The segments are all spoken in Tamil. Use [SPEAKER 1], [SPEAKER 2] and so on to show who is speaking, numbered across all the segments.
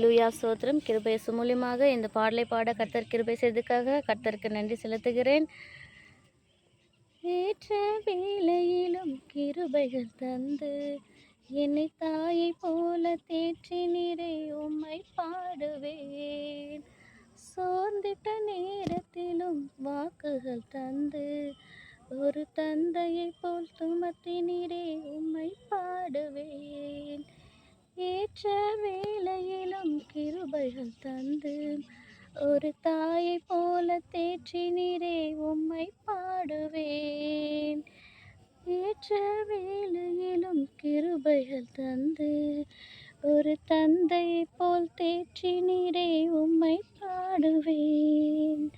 [SPEAKER 1] லூயா சோத்திரம் கிருபை மூலியமாக இந்த பாடலை பாட கர்த்தர் கிருபை செய்ததுக்காக கர்த்தருக்கு நன்றி செலுத்துகிறேன். ஏற்ற வேளையிலும் கிருபைகள் தந்து என்னை தாயை போல தேற்றினீரே உம்மை பாடுவேன். சோர்ந்திட்ட நேரத்திலும் வாக்குகள் தந்து ஒரு தந்தையை போல் துமத்தினீரே உம்மை பாடுவேன். ஏற்ற வே கிருபைகள் தந்து ஒரு தாயை போல தேற்றினீரே உம்மை பாடுவேன். ஏற்ற வேலையிலும் கிருபைகள் தந்து ஒரு தந்தையை போல் தேற்றினீரே உம்மை பாடுவேன்.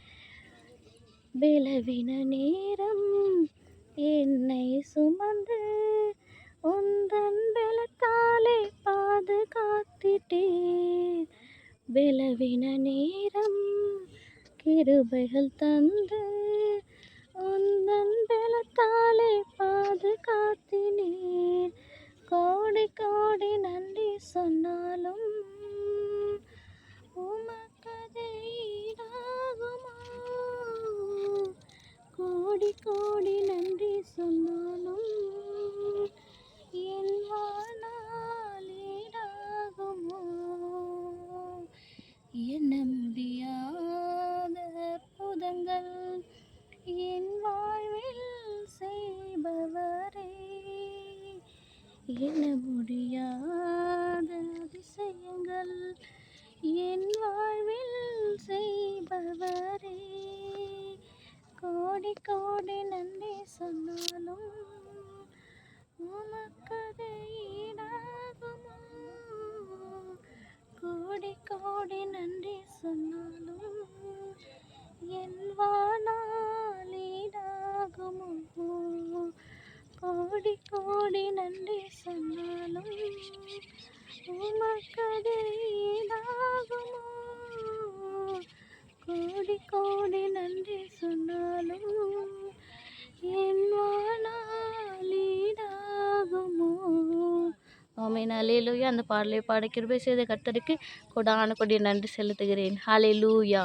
[SPEAKER 1] விளவின நேரம் என்னை சுமந்து உந்தன் பலத்தாலே பாதுகாத்திட்டேன் விளவின நேரம் கிருபைகள் தந்து உந்தன் பலத்தாலே பாதுகாத்தினீர். கோடி கோடி நன்றி சொன்னாலும் உமக்கதை ஈடாகுமா கோடி கோடி நன்றி சொன்னாலும் எண்ண முடியாத அற்புதங்கள் என் வாழ்வில் செய்பவரே. எண்ண முடியாத அதிசயங்கள் என் வாழ்வில் செய்பவரே. கோடி கோடி நன்றி சொன்னாலும் கோடி நன்றி சொன்னாலும் என் வாழ்நாள் கோடி கோடி நன்றி சொன்னாலும் உமக்கதை ஈடாகுமோ கோடி கோடி நன்றி சொன்னாலும் என் வாழ்நாள் ஈடாகுமோ ஆமீன். அலையிலூயா அந்த பாடலை பாட கிருபை செய்த கர்த்தருக்கு கொடான கொடி நன்றி செலுத்துகிறேன். ஹalleluya.